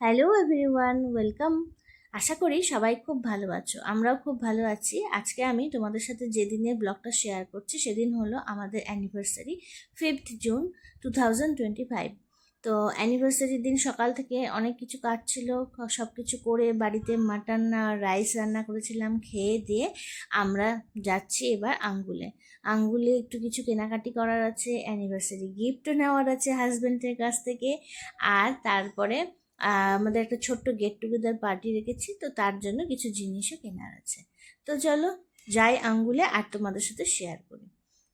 Hello everyone welcome আশা করি সবাই খুব ভালো আছো। আমরাও খুব ভালো আছি। আজকে আমি তোমাদের সাথে যেদিনের ব্লগটা শেয়ার করছি, সেদিন হলো আমাদের anniversary fifth June two thousand twenty five তো অ্যানিভার্সারির দিন সকাল থেকে অনেক কিছু কাজ ছিল সব কিছু করে বাড়িতে মাটন রাইস রান্না করেছিলাম, খেয়ে দিয়ে আমরা যাচ্ছি এবার আঙ্গুলে। আঙ্গুলে একটু কিছু কেনাকাটি করার আছে অ্যানিভার্সারি গিফটও নেওয়ার আছে হাজব্যান্ডের কাছ থেকে। আর তারপরে আমাদের একটা ছোট্ট গেট টুগেদার পার্টি রেখেছি, তো তার জন্য কিছু জিনিসও কেনার আছে। তো চলো যাই আঙ্গুলে আর তোমাদের সাথে শেয়ার করি।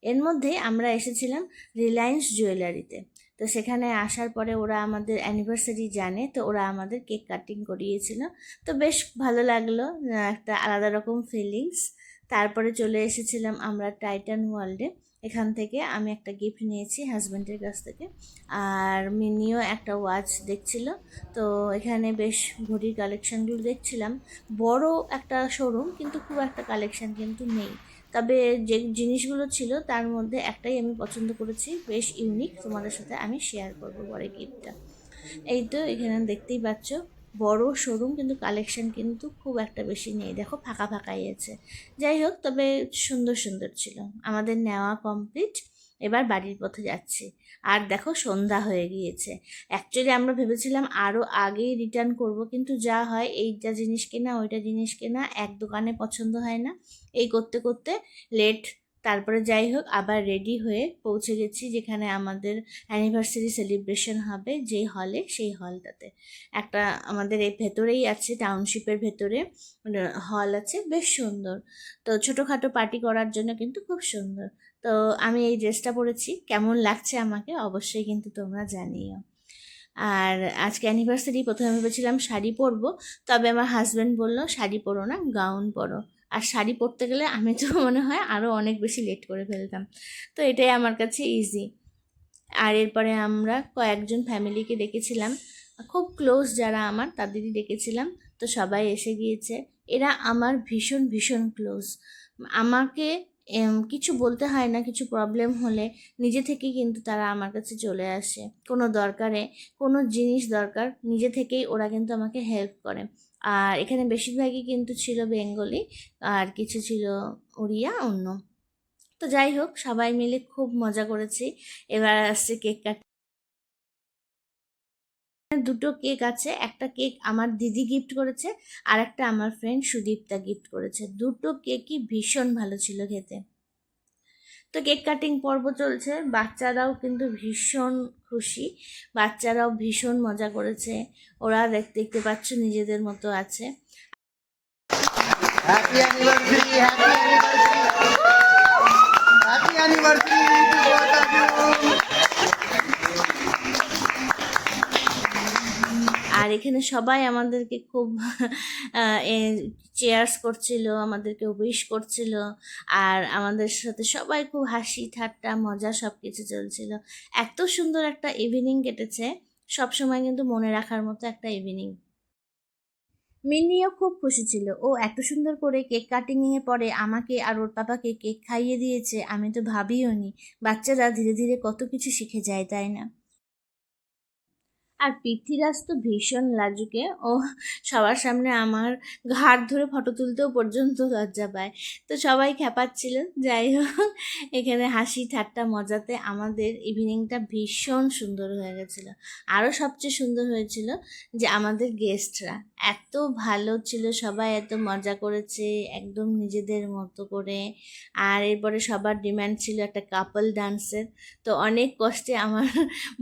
এর মধ্যে আমরা এসেছিলাম রিলায়েন্স জুয়েলারিতে তো। সেখানে আসার পরে ওরা আমাদের অ্যানিভার্সারি জানে, তো ওরা আমাদের কেক কাটিং করিয়েছিল। তো বেশ ভালো লাগল একটা আলাদা রকম ফিলিংস তারপরে চলে এসেছিলাম আমরা টাইটান ওয়ার্ল্ডে এখান থেকে আমি একটা গিফট নিয়েছি হাজব্যান্ডের কাছ থেকে। আর মিনিও একটা ওয়াচ দেখছিল। তো এখানে বেশ ঘড়ির কালেকশানগুলো দেখছিলাম। বড় একটা শোরুম কিন্তু খুব একটা কালেকশান কিন্তু নেই। তবে যে জিনিসগুলো ছিল, তার মধ্যে একটাই আমি পছন্দ করেছি। বেশ ইউনিক তোমাদের সাথে আমি শেয়ার করব পরে গিফটটা এই তো এখানে দেখতেই পাচ্ছ। বড় শোরুম কিন্তু কালেকশন কিন্তু খুব একটা বেশি নেই। দেখো, ফাঁকা ফাঁকাই আছে। যাই হোক, তবে সুন্দর সুন্দর ছিল। আমাদের নেওয়া কমপ্লিট এবার বাড়ির পথে যাচ্ছি। আর দেখো, সন্ধ্যা হয়ে গিয়েছে। অ্যাকচুয়ালি আমরা ভেবেছিলাম আরও আগেই রিটার্ন করব, কিন্তু যা হয়, এইটা জিনিস কেনা, ওইটা জিনিস কেনা, এক দোকানে পছন্দ হয় না। এই করতে করতে লেট তারপরে যাই হোক আবার রেডি হয়ে পৌঁছে গেছি যেখানে আমাদের অ্যানিভার্সারি সেলিব্রেশন হবে, যেই হলে সেই হলটাতে একটা আমাদের এই ভেতরেই আছে টাউনশিপের ভেতরে হল আছে, বেশ সুন্দর। তো ছোটোখাটো পার্টি করার জন্য কিন্তু খুব সুন্দর। তো আমি এই ড্রেসটা পরেছি, কেমন লাগছে আমাকে অবশ্যই কিন্তু তোমরা জানিও। আর আজকে অ্যানিভার্সারি প্রথমে ভেবেছিলাম শাড়ি পরবো, তবে আমার হাজব্যান্ড বলল, শাড়ি পরো না গাউন পরো। আর শাড়ি পরতে গেলে আমি তো মনে হয় আরও অনেক বেশি লেট করে ফেলতাম। তো এটাই আমার কাছে ইজি আর এরপরে আমরা কয়েকজন ফ্যামিলিকে ডেকেছিলাম। খুব ক্লোজ যারা আমার, তাদেরই ডেকেছিলাম। তো সবাই এসে গিয়েছে। এরা আমার ভীষণ ভীষণ ক্লোজ আমাকে কিছু বলতে হয় না, কিছু প্রবলেম হলে নিজে থেকেই কিন্তু তারা আমার কাছে চলে আসে। কোনো দরকারে, কোনো জিনিস দরকার, নিজে থেকেই ওরা কিন্তু আমাকে হেল্প করে। আর এখানে বেশিরভাগই কিন্তু ছিল বেঙ্গলি, আর কিছু ছিল উড়িয়া অন্য। তো যাই হোক, সবাই মিলে খুব মজা করেছি। এবার আসছে কেক কাট দুটো কেক আছে, একটা কেক আমার দিদি গিফট করেছে, আর একটা আমার ফ্রেন্ড সুদীপ্তা গিফট করেছে। দুটো কেকই ভীষণ ভালো ছিল খেতে। তো কেক কাটিং পর্ব চলছে। বাচ্চারাও কিন্তু ভীষণ খুশি। বাচ্চারাও ভীষণ মজা করেছে। ওরা দেখতে দেখতে পাচ্ছ নিজেদের মতো আছে। Happy anniversary happy anniversary happy anniversary এখানে সবাই আমাদেরকে খুব চেয়ার্স করছিল, আমাদেরকে উইশ করছিল। আর আমাদের সাথে সবাই খুব হাসি, ঠাট্টা, মজা সব কিছু চলছিল। এত সুন্দর একটা ইভিনিং কেটেছে। সব সময় কিন্তু মনে রাখার মতো একটা ইভিনিং মিন্নিও খুব খুশি ছিল। ও এত সুন্দর করে কেক কাটিং এর পরে আমাকে আর ওর পাপাকে কেক খাইয়ে দিয়েছে, আমি তো ভাবিও নি বাচ্চারা ধীরে ধীরে কত কিছু শিখে যায়, তাই না? আর পৃথ্বীরাজ তো ভীষণ লাজুকে। ও সবার সামনে আমার ঘাড় ধরে ফটো তুলতেও পর্যন্ত লজ্জা পায়। তো সবাই খেপাচ্ছিল যাই হোক, এখানে হাসি ঠাট্টা মজাতে আমাদের ইভিনিংটা ভীষণ সুন্দর হয়ে গেছিল। আরও সবচেয়ে সুন্দর হয়েছিল যে আমাদের গেস্টরা এত ভালো ছিল, সবাই এত মজা করেছে, একদম নিজেদের মতো করে। আর এরপরে সবার ডিমান্ড ছিল একটা কাপল ডান্সের তো অনেক কষ্টে আমার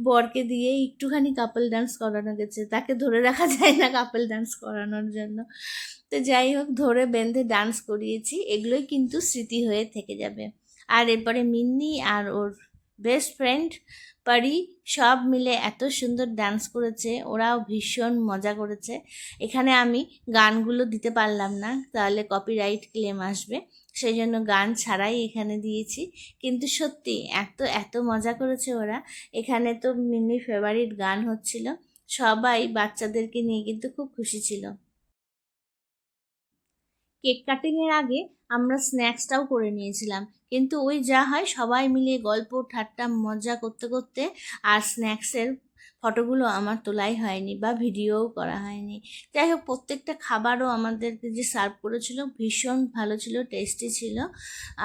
বরকে দিয়ে একটুখানি কাপল ডান্স করানো গেছে। তাকে ধরে রাখা যায় না কাপল ডান্স করানোর জন্য। তো যাই হোক, ধরে বেঁধে ডান্স করিয়েছি। এগুলোই কিন্তু স্মৃতি হয়ে থেকে যাবে। আর এরপরে মিন্নি আর ওর বেস্ট ফ্রেন্ড পারি। সব মিলে এত সুন্দর ডান্স করেছে, ওরাও ভীষণ মজা করেছে। এখানে আমি গানগুলো দিতে পারলাম না, তাহলে কপিরাইট ক্লেম আসবে। সেই জন্য গান ছাড়াই এখানে দিয়েছি। কিন্তু সত্যি, এত এত মজা করেছে ওরা। এখানে তো মিনির ফেভারিট গান হচ্ছিল। সবাই বাচ্চাদেরকে নিয়ে কিন্তু খুব খুশি ছিল। কেক কাটিংয়ের আগে আমরা স্ন্যাক্সটাও করে নিয়েছিলাম। কিন্তু ওই যা হয় সবাই মিলে গল্প, ঠাট্টা, মজা করতে করতে আর স্ন্যাক্সের ফটোগুলো আমার তোলাই হয়নি বা ভিডিওও করা হয়নি। যাই হোক, প্রত্যেকটা খাবারও আমাদেরকে যে সার্ভ করেছিল ভীষণ ভালো ছিল টেস্টি ছিল।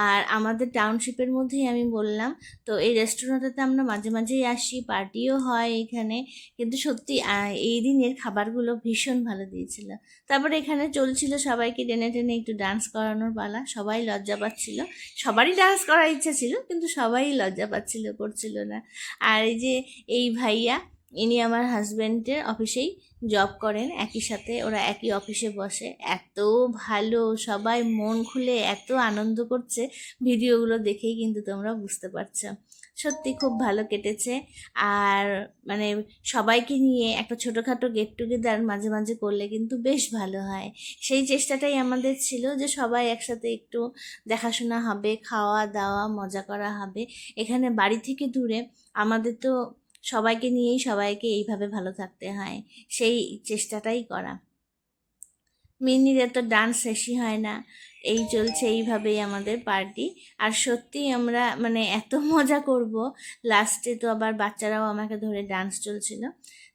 আর আমাদের টাউনশিপের মধ্যেই আমি বললাম, তো এই রেস্টুরেন্টটাতে আমরা মাঝে মাঝেই আসি পার্টিও হয় এখানে। কিন্তু সত্যি এই দিনের খাবারগুলো ভীষণ ভালো দিয়েছিল। তারপরে এখানে চলছিল সবাইকে টেনে টেনে একটু ডান্স করানোর পালা। সবাই লজ্জা পাচ্ছিল। সবারই ডান্স করার ইচ্ছা ছিল, কিন্তু সবাই লজ্জা পাচ্ছিল, করছিল না। আর এই যে, এই ভাইয়া ইনি আমার হাজব্যান্ডের অফিসেই জব করেন, একই সাথে ওরা একই অফিসে বসে। এত ভালো, সবাই মন খুলে এত আনন্দ করছে ভিডিওগুলো দেখেই কিন্তু তোমরা বুঝতে পারছ। সত্যি খুব ভালো কেটেছে। আর মানে সবাইকে নিয়ে একটা ছোটোখাটো গেট টুগেদার মাঝে মাঝে করলে কিন্তু বেশ ভালো হয়। সেই চেষ্টাটাই আমাদের ছিল যে সবাই একসাথে একটু দেখাশোনা হবে খাওয়া দাওয়া মজা করা হবে। এখানে বাড়ি থেকে দূরে আমাদের তো সবাইকে নিয়েই সবাইকে এইভাবে ভালো থাকতে হয়, সেই চেষ্টাটাই করা। মিনির তো ডান্স শেষই হয় না, এই চলছে এইভাবেই আমাদের পার্টি আর সত্যি আমরা মানে এত মজা করব লাস্টে তো আবার বাচ্চারাও আমাকে ধরে ডান্স চলছিল।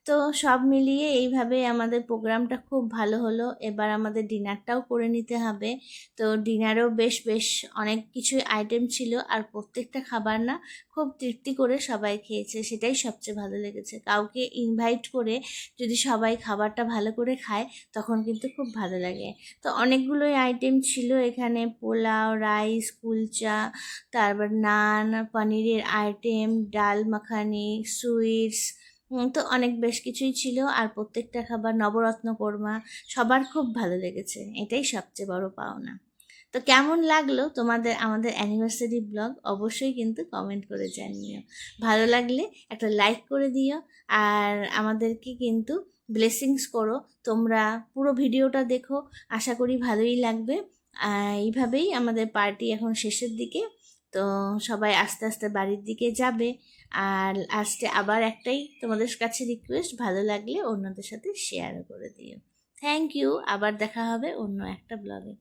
তো সব মিলিয়ে এইভাবে আমাদের প্রোগ্রামটা খুব ভালো হলো। এবার আমাদের ডিনারটাও করে নিতে হবে। তো ডিনারেও বেশ বেশ অনেক কিছুই আইটেম ছিল আর প্রত্যেকটা খাবার না খুব তৃপ্তি করে সবাই খেয়েছে, সেটাই সবচেয়ে ভালো লেগেছে। কাউকে ইনভাইট করে যদি সবাই খাবারটা ভালো করে খায়, তখন কিন্তু খুব ভালো লাগে। তো অনেকগুলোই আইটেম ছিল এখানে, পোলাও, রাইস, কুলচা, তারপর নান, পনিরের আইটেম, ডাল, মাখানি, সুইটস তো অনেক বেশ কিছুই ছিল। আর প্রত্যেকটা খাবার নবরত্ন কোরমা, সবার খুব ভালো লেগেছে। এটাই সবচেয়ে বড় পাওনা। তো কেমন লাগল তোমাদের, আমাদের অ্যানিভার্সারি ব্লগ অবশ্যই কিন্তু কমেন্ট করে জানিও। ভালো লাগলে একটা লাইক করে দিও। আর আমাদেরকে কিন্তু ব্লেসিংস করো। তোমরা পুরো ভিডিওটা দেখো। আশা করি ভালোই লাগবে। এইভাবেই আমাদের পার্টি এখন শেষের দিকে। তো সবাই আস্তে আস্তে বাড়ির দিকে যাবে। আর লাস্টে আবার একটাই তোমাদের কাছে রিকোয়েস্ট ভালো লাগলে অন্যদের সাথে শেয়ারও করে দিও। থ্যাংক ইউ আবার দেখা হবে অন্য একটা ব্লগে